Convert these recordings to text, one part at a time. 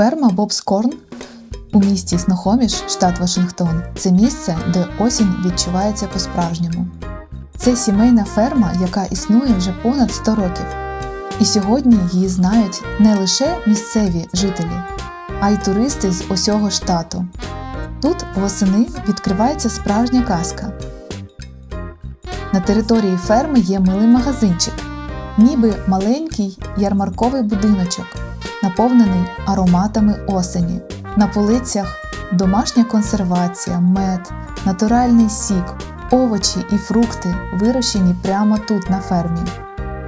Ферма Бобскорн у місті Снохоміш, штат Вашингтон, це місце, де осінь відчувається по-справжньому. Це сімейна ферма, яка існує вже понад 100 років. І сьогодні її знають не лише місцеві жителі, а й туристи з усього штату. Тут восени відкривається справжня казка. На території ферми є милий магазинчик, ніби маленький ярмарковий будиночок, наповнений ароматами осені. На полицях домашня консервація, мед, натуральний сік, овочі і фрукти вирощені прямо тут на фермі.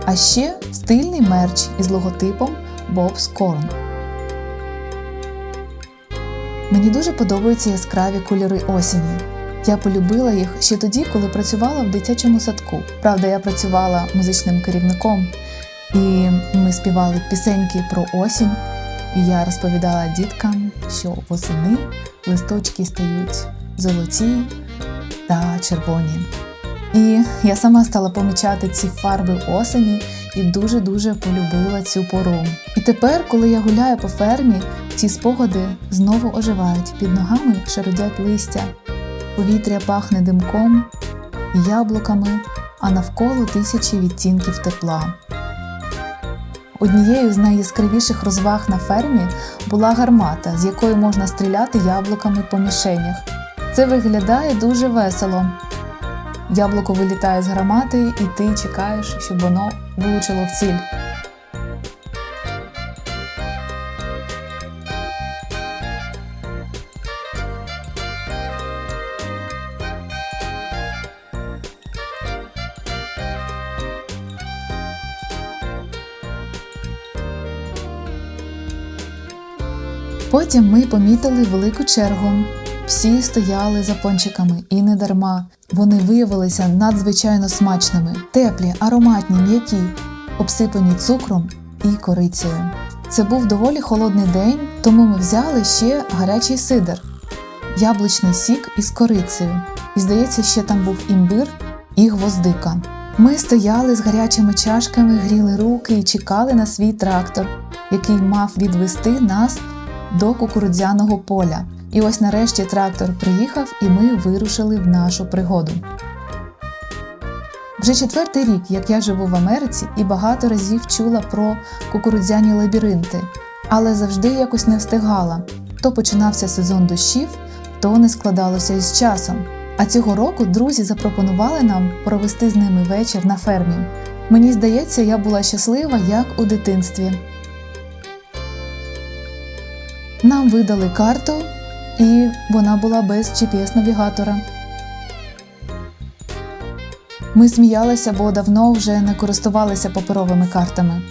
А ще стильний мерч із логотипом Bob's Corn. Мені дуже подобаються яскраві кольори осені. Я полюбила їх ще тоді, коли працювала в дитячому садку. Правда, я працювала музичним керівником, і ми співали пісеньки про осінь. І я розповідала діткам, що восени листочки стають золоті та червоні. І я сама стала помічати ці фарби осені і дуже-дуже полюбила цю пору. І тепер, коли я гуляю по фермі, ці спогади знову оживають. Під ногами шарудять листя, повітря пахне димком яблуками, а навколо тисячі відтінків тепла. Однією з найяскравіших розваг на фермі була гармата, з якої можна стріляти яблуками по мішенях. Це виглядає дуже весело. Яблуко вилітає з гармати, і ти чекаєш, щоб воно влучило в ціль. Потім ми помітили велику чергу. Всі стояли за пончиками і не дарма. Вони виявилися надзвичайно смачними, теплі, ароматні, м'які, обсипані цукром і корицею. Це був доволі холодний день, тому ми взяли ще гарячий сидр, яблучний сік із корицею. І здається, ще там був імбир і гвоздика. Ми стояли з гарячими чашками, гріли руки і чекали на свій трактор, який мав відвести нас до кукурудзяного поля. І ось нарешті трактор приїхав, і ми вирушили в нашу пригоду. Вже четвертий рік, як я живу в Америці, і багато разів чула про кукурудзяні лабіринти, але завжди якось не встигала. То починався сезон дощів, то не складалося із часом. А цього року друзі запропонували нам провести з ними вечір на фермі. Мені здається, я була щаслива, як у дитинстві. Нам видали карту, і вона була без GPS-навігатора. Ми сміялися, бо давно вже не користувалися паперовими картами.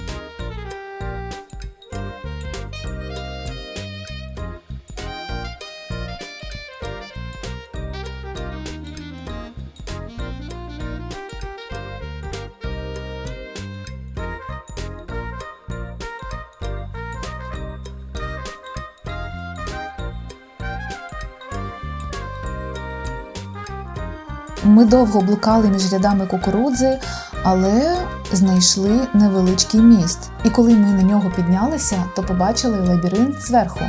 Ми довго блукали між рядами кукурудзи, але знайшли невеличкий міст. І коли ми на нього піднялися, то побачили лабіринт зверху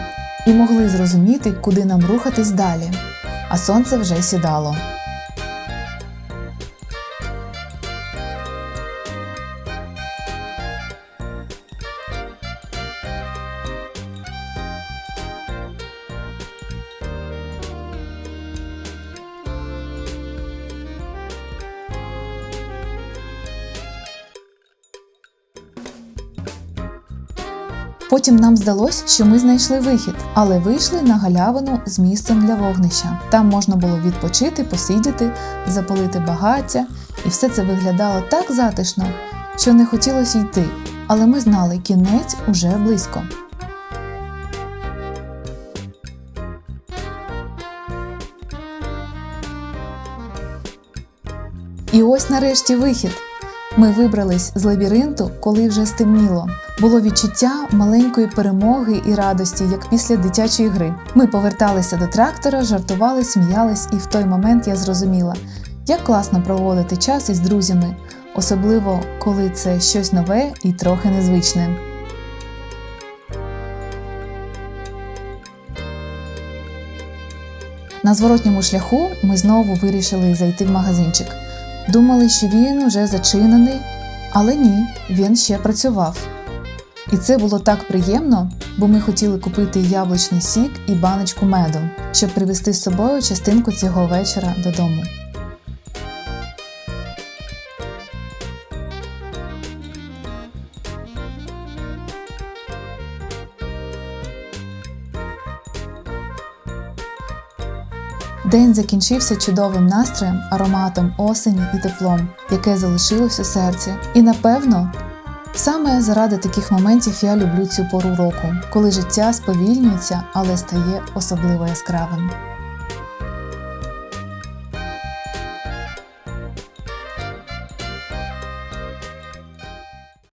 і могли зрозуміти, куди нам рухатись далі. А сонце вже сідало. Потім нам здалось, що ми знайшли вихід, але вийшли на галявину з місцем для вогнища. Там можна було відпочити, посидіти, запалити багаття, і все це виглядало так затишно, що не хотілося йти. Але ми знали, кінець уже близько. І ось нарешті вихід. Ми вибрались з лабіринту, коли вже стемніло. Було відчуття маленької перемоги і радості, як після дитячої гри. Ми поверталися до трактора, жартували, сміялись, і в той момент я зрозуміла, як класно проводити час із друзями, особливо коли це щось нове і трохи незвичне. На зворотньому шляху ми знову вирішили зайти в магазинчик. Думали, що він уже зачинений, але ні, він ще працював. І це було так приємно, бо ми хотіли купити яблучний сік і баночку меду, щоб привезти з собою частинку цього вечора додому. День закінчився чудовим настроєм, ароматом осені і теплом, яке залишилось у серці. І напевно, саме заради таких моментів я люблю цю пору року, коли життя сповільнюється, але стає особливо яскравим.